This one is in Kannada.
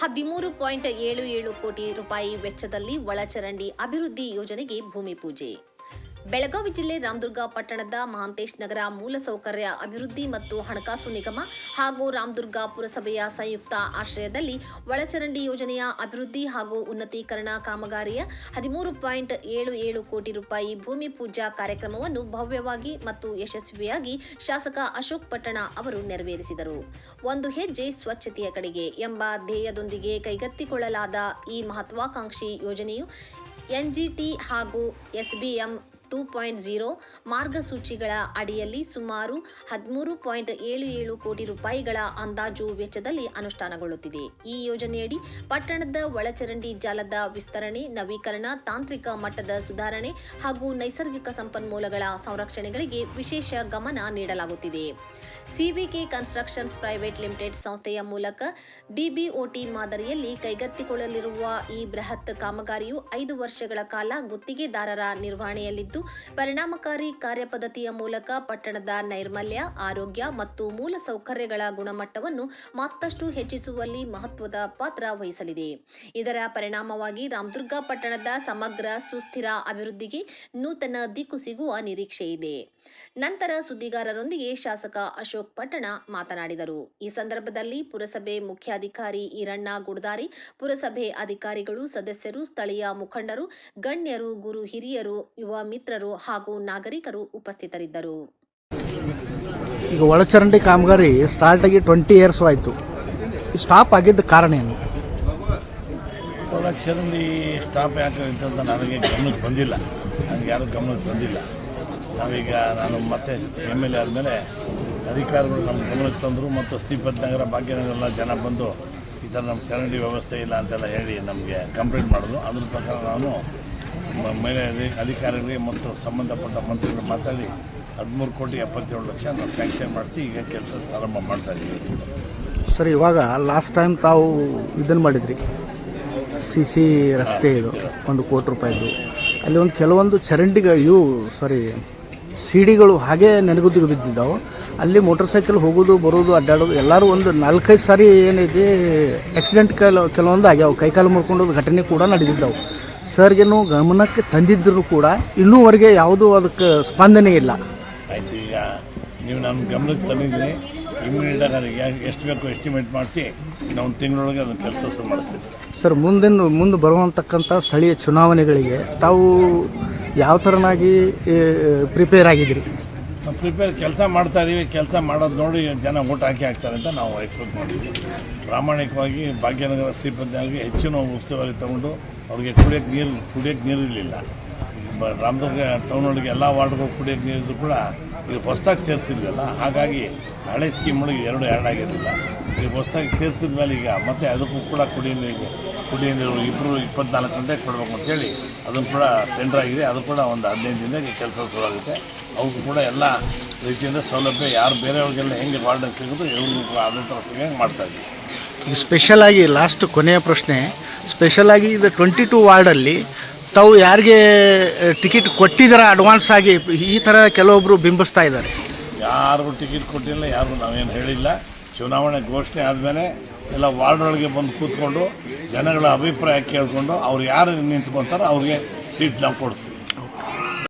ಹದಿಮೂರು ಪಾಯಿಂಟ್ ಏಳು ಏಳು ಕೋಟಿ ರೂಪಾಯಿ ವೆಚ್ಚದಲ್ಲಿ ಒಳಚರಂಡಿ ಅಭಿವೃದ್ಧಿ ಯೋಜನೆಗೆ ಭೂಮಿ ಪೂಜೆ. ಬೆಳಗಾವಿ ಜಿಲ್ಲೆ ರಾಮದುರ್ಗ ಪಟ್ಟಣದ ಮಹಾಂತೇಶ್ ನಗರ ಮೂಲಸೌಕರ್ಯ ಅಭಿವೃದ್ಧಿ ಮತ್ತು ಹಣಕಾಸು ನಿಗಮ ಹಾಗೂ ರಾಮದುರ್ಗ ಪುರಸಭೆಯ ಸಂಯುಕ್ತ ಆಶ್ರಯದಲ್ಲಿ ಒಳಚರಂಡಿ ಯೋಜನೆಯ ಅಭಿವೃದ್ಧಿ ಹಾಗೂ ಉನ್ನತೀಕರಣ ಕಾಮಗಾರಿಯ ಹದಿಮೂರು ಪಾಯಿಂಟ್ ಏಳು ಏಳು ಕೋಟಿ ರೂಪಾಯಿ ಭೂಮಿ ಪೂಜಾ ಕಾರ್ಯಕ್ರಮವನ್ನು ಭವ್ಯವಾಗಿ ಮತ್ತು ಯಶಸ್ವಿಯಾಗಿ ಶಾಸಕ ಅಶೋಕ್ ಪಟ್ಟಣ ಅವರು ನೆರವೇರಿಸಿದರು. ಒಂದು ಹೆಜ್ಜೆ ಸ್ವಚ್ಛತೆಯ ಕಡೆಗೆ ಎಂಬ ಧ್ಯೇಯದೊಂದಿಗೆ ಕೈಗೆತ್ತಿಕೊಳ್ಳಲಾದ ಈ ಮಹತ್ವಾಕಾಂಕ್ಷಿ ಯೋಜನೆಯು ಎನ್ಜಿಟಿ ಹಾಗೂ ಎಸ್ಬಿಎಂ ಟೂ ಪಾಯಿಂಟ್ ಝೀರೋ ಮಾರ್ಗಸೂಚಿಗಳ ಅಡಿಯಲ್ಲಿ ಸುಮಾರು ಹದಿಮೂರು ಪಾಯಿಂಟ್ ಏಳು ಏಳು ಕೋಟಿ ರೂಪಾಯಿಗಳ ಅಂದಾಜು ವೆಚ್ಚದಲ್ಲಿ ಅನುಷ್ಠಾನಗೊಳ್ಳುತ್ತಿದೆ. ಈ ಯೋಜನೆಯಡಿ ಪಟ್ಟಣದ ಒಳಚರಂಡಿ ಜಾಲದ ವಿಸ್ತರಣೆ, ನವೀಕರಣ, ತಾಂತ್ರಿಕ ಮಟ್ಟದ ಸುಧಾರಣೆ ಹಾಗೂ ನೈಸರ್ಗಿಕ ಸಂಪನ್ಮೂಲಗಳ ಸಂರಕ್ಷಣೆಗಳಿಗೆ ವಿಶೇಷ ಗಮನ ನೀಡಲಾಗುತ್ತಿದೆ. ಸಿವಿಕೆ ಕನ್ಸ್ಟ್ರಕ್ಷನ್ಸ್ ಪ್ರೈವೇಟ್ ಲಿಮಿಟೆಡ್ ಸಂಸ್ಥೆಯ ಮೂಲಕ ಡಿಬಿಒಟಿ ಮಾದರಿಯಲ್ಲಿ ಕೈಗೆತ್ತಿಕೊಳ್ಳಲಿರುವ ಈ ಬೃಹತ್ ಕಾಮಗಾರಿಯು ಐದು ವರ್ಷಗಳ ಕಾಲ ಗುತ್ತಿಗೆದಾರರ ನಿರ್ವಹಣೆಯಲ್ಲಿದ್ದು ಪರಿಣಾಮಕಾರಿ ಕಾರ್ಯಪದ್ಧತಿಯ ಮೂಲಕ ಪಟ್ಟಣದ ನೈರ್ಮಲ್ಯ, ಆರೋಗ್ಯ ಮತ್ತು ಮೂಲ ಸೌಕರ್ಯಗಳ ಗುಣಮಟ್ಟವನ್ನು ಮತ್ತಷ್ಟು ಹೆಚ್ಚಿಸುವಲ್ಲಿ ಮಹತ್ವದ ಪಾತ್ರ ವಹಿಸಲಿದೆ. ಇದರ ಪರಿಣಾಮವಾಗಿ ರಾಮದುರ್ಗ ಪಟ್ಟಣದ ಸಮಗ್ರ, ಸುಸ್ಥಿರ ಅಭಿವೃದ್ಧಿಗೆ ನೂತನ ದಿಕ್ಕು ಸಿಗುವ ನಿರೀಕ್ಷೆ ಇದೆ. ನಂತರ ಸುದ್ದಿಗಾರರೊಂದಿಗೆ ಶಾಸಕ ಅಶೋಕ್ ಪಟ್ಟಣ ಮಾತನಾಡಿದರು. ಈ ಸಂದರ್ಭದಲ್ಲಿ ಪುರಸಭೆ ಮುಖ್ಯಾಧಿಕಾರಿ ಈರಣ್ಣ ಗುಡ್ದಾರಿ, ಪುರಸಭೆ ಅಧಿಕಾರಿಗಳು, ಸದಸ್ಯರು, ಸ್ಥಳೀಯ ಮುಖಂಡರು, ಗಣ್ಯರು, ಗುರು, ಹಿರಿಯರು, ಯುವ ಮಿತ್ರರು ಹಾಗೂ ನಾಗರಿಕರು ಉಪಸ್ಥಿತರಿದ್ದರು. ಈಗ ಒಳಚರಂಡಿ ಕಾಮಗಾರಿ ಸ್ಟಾರ್ಟ್ ಆಗಿ ಟ್ವೆಂಟಿ ಇಯರ್ಸ್ ಆಯಿತು. ಸ್ಟಾಪ್ ಆಗಿದ್ದ ಕಾರಣ ಏನು? ಒಳಚರಂಡಿ ಸ್ಟಾಪ್ ಯಾಕೆ ಅಂತ ನನಗೆ ಗಮನಕ್ಕೆ ಬಂದಿಲ್ಲ. ನನಗೆ ಯಾರು ಗಮನಕ್ಕೆ ಬಂದಿಲ್ಲ. ನಾವೀಗ ನಾನು ಮತ್ತೆ ಎಂ ಎಲ್ ಎ ಆದಮೇಲೆ ಅಧಿಕಾರಿಗಳು ನಮ್ಮ ಗಮನಕ್ಕೆ ತಂದರು ಮತ್ತು ಶ್ರೀಪತ್ ನಗರ ಭಾಗ್ಯನಗರ ಎಲ್ಲ ಜನ ಬಂದು ಈ ಥರ ನಮ್ಮ ಚರಂಡಿ ವ್ಯವಸ್ಥೆ ಇಲ್ಲ ಅಂತೆಲ್ಲ ಹೇಳಿ ನಮಗೆ ಕಂಪ್ಲೇಂಟ್ ಮಾಡಿದ್ರು. ಅದ್ರ ಪ್ರಕಾರ ನಾನು ಮ- ಮೇಲೆ ಅಧಿ- ಅಧಿಕಾರಿಗಳಿಗೆ ಮತ್ತು ಸಂಬಂಧಪಟ್ಟ ಮಂತ್ರಿಗಳು ಮಾತಾಡಿ ಹದಿಮೂರು ಕೋಟಿ, ಎಪ್ಪತ್ತೇಳು ಲಕ್ಷ ನಾವು ಸ್ಯಾಂಕ್ಷನ್ ಮಾಡಿಸಿ ಈಗ ಕೆಲಸ ಪ್ರಾರಂಭ ಮಾಡ್ತಾ ಇದ್ದೀವಿ. ಸರ್, ಇವಾಗ ಲಾಸ್ಟ್ ಟೈಮ್ ತಾವು ಇದನ್ನು ಮಾಡಿದ್ರಿ. ಸಿ ಸಿ ರಸ್ತೆ ಇದು, ಒಂದು ಕೋಟಿ ರೂಪಾಯಿದು ಅಲ್ಲಿ ಒಂದು ಕೆಲವೊಂದು ಚರಂಡಿಗಳು, ಇವು ಸಾರಿ ಸಿಡಿಗಳು ಹಾಗೆ ನೆನಗುದಿಗೆ ಬಿದ್ದಿದ್ದಾವೆ. ಅಲ್ಲಿ ಮೋಟರ್ ಸೈಕಲ್ ಹೋಗೋದು, ಬರೋದು, ಅಡ್ಡಾಡೋದು, ಎಲ್ಲರೂ ಒಂದು ನಾಲ್ಕೈದು ಸಾರಿ ಏನಿದೆ ಆಕ್ಸಿಡೆಂಟ್ ಕೆಲ ಕೆಲವೊಂದು ಆಗ್ಯಾವೆ. ಕೈಕಾಲು ಮುರ್ಕೊಂಡು ಘಟನೆ ಕೂಡ ನಡೆದಿದ್ದಾವೆ. ಸರ್ಗೇನು ಗಮನಕ್ಕೆ ತಂದಿದ್ದರೂ ಕೂಡ ಇನ್ನೂವರೆಗೆ ಯಾವುದೂ ಅದಕ್ಕೆ ಸ್ಪಂದನೆ ಇಲ್ಲ. ಆಯ್ತು ಈಗ ನೀವು ನಮ್ಮ ಗಮನಕ್ಕೆ ತಂದಿದ್ದೀನಿ. ಇಮಿಡಿಯೇಟಾಗಿ ಅದಕ್ಕೆ ಎಷ್ಟು ಬೇಕು ಎಸ್ಟಿಮೇಟ್ ಮಾಡಿಸಿ ನಾವು ತಿಂಗಳೊಳಗೆ ಅದನ್ನು ಕೆಲಸ ಶುರು ಮಾಡಿಸ್ತೀನಿ ಸರ್ ಮುಂದಿನ ಮುಂದೆ ಬರುವಂತಕ್ಕಂಥ ಸ್ಥಳೀಯ ಚುನಾವಣೆಗಳಿಗೆ ತಾವು ಯಾವ ಥರನಾಗಿ ಪ್ರಿಪೇರ್ ಆಗಿದ್ದೀರಿ? ನಾವು ಪ್ರಿಪೇರ್ ಕೆಲಸ ಮಾಡ್ತಾ ಇದ್ದೀವಿ ಕೆಲಸ ಮಾಡೋದು ನೋಡಿ ಜನ ಓಟ್ ಹಾಕಿ ಹಾಕ್ತಾರೆ ಅಂತ ನಾವು ಎಕ್ಸ್ಪೆಕ್ಟ್ ಮಾಡಿದ್ವಿ ಪ್ರಾಮಾಣಿಕವಾಗಿ ಭಾಗ್ಯನಗರ ಶ್ರೀಪತಿಯಾಗಿ ಹೆಚ್ಚಿನ ಉಸ್ತುವಾರಿ ತಗೊಂಡು ಅವ್ರಿಗೆ ಕುಡಿಯೋಕ್ಕೆ ನೀರು ಕುಡಿಯೋಕ್ಕೆ ನೀರು ಇರಲಿಲ್ಲ. ಬ- ರಾಮದುರ್ಗ ಟೌನ್ ಒಳಗೆ ಎಲ್ಲ ವಾರ್ಡ್ಗಳು ಕುಡಿಯೋ ನೀರು ಕೂಡ ಈಗ ಹೊಸ್ತಾಗಿ ಸೇರಿಸಿದ್ವಲ್ಲ, ಹಾಗಾಗಿ ಹಳೆ ಸ್ಕೀಮ್ ಒಳಗೆ ಎರಡು ಎರಡು ಆಗಿರಲಿಲ್ಲ. ಈಗ ಹೊಸದಾಗಿ ಸೇರಿಸಿದ ಮೇಲೆ ಈಗ ಮತ್ತೆ ಅದಕ್ಕೂ ಕೂಡ ಕುಡಿಯೋ ನೀರಿಗೆ, ಕುಡಿಯೋ ನೀರು ಇಬ್ಬರು ಇಪ್ಪತ್ನಾಲ್ಕು ಗಂಟೆ ಕೊಡಬೇಕು ಅಂತೇಳಿ ಅದನ್ನು ಕೂಡ ಟೆಂಡರ್ ಆಗಿದೆ. ಅದು ಕೂಡ ಒಂದು ಹದಿನೈದು ದಿನಕ್ಕೆ ಕೆಲಸ ಶುರುವಾಗುತ್ತೆ. ಅವ್ರಿಗೂ ಕೂಡ ಎಲ್ಲ ರೀತಿಯಿಂದ ಸೌಲಭ್ಯ ಯಾರು ಬೇರೆಯವ್ರಿಗೆಲ್ಲ ಹೆಂಗೆ ವಾರ್ಡನ್ ಸಿಗೋದು ಇವ್ರಿಗೂ ಕೂಡ ಅದೇ ಥರ ಮಾಡ್ತಾ ಇದ್ವಿ ಈಗ ಸ್ಪೆಷಲಾಗಿ ಲಾಸ್ಟ್ ಕೊನೆಯ ಪ್ರಶ್ನೆ ಸ್ಪೆಷಲ್ ಆಗಿ ಇದು ಟ್ವೆಂಟಿ ಟೂ ವಾರ್ಡಲ್ಲಿ ತಾವು ಯಾರಿಗೆ ಟಿಕೆಟ್ ಕೊಟ್ಟಿದ್ದೀರಾ ಅಡ್ವಾನ್ಸ್ ಆಗಿ, ಈ ಥರ ಕೆಲವೊಬ್ಬರು ಬಿಂಬಿಸ್ತಾ ಇದ್ದಾರೆ. ಯಾರಿಗೂ ಟಿಕೆಟ್ ಕೊಟ್ಟಿಲ್ಲ, ಯಾರಿಗೂ ನಾವೇನು ಹೇಳಿಲ್ಲ. ಚುನಾವಣೆ ಘೋಷಣೆ ಆದಮೇಲೆ ಎಲ್ಲ ವಾರ್ಡ್ ಒಳಗೆ ಬಂದು ಕೂತ್ಕೊಂಡು ಜನಗಳ ಅಭಿಪ್ರಾಯ ಕೇಳಿಕೊಂಡು ಅವ್ರು ಯಾರು ನಿಂತ್ಕೊತಾರೋ ಅವ್ರಿಗೆ ಸೀಟ್ ನಾವು ಕೊಡ್ತೀವಿ.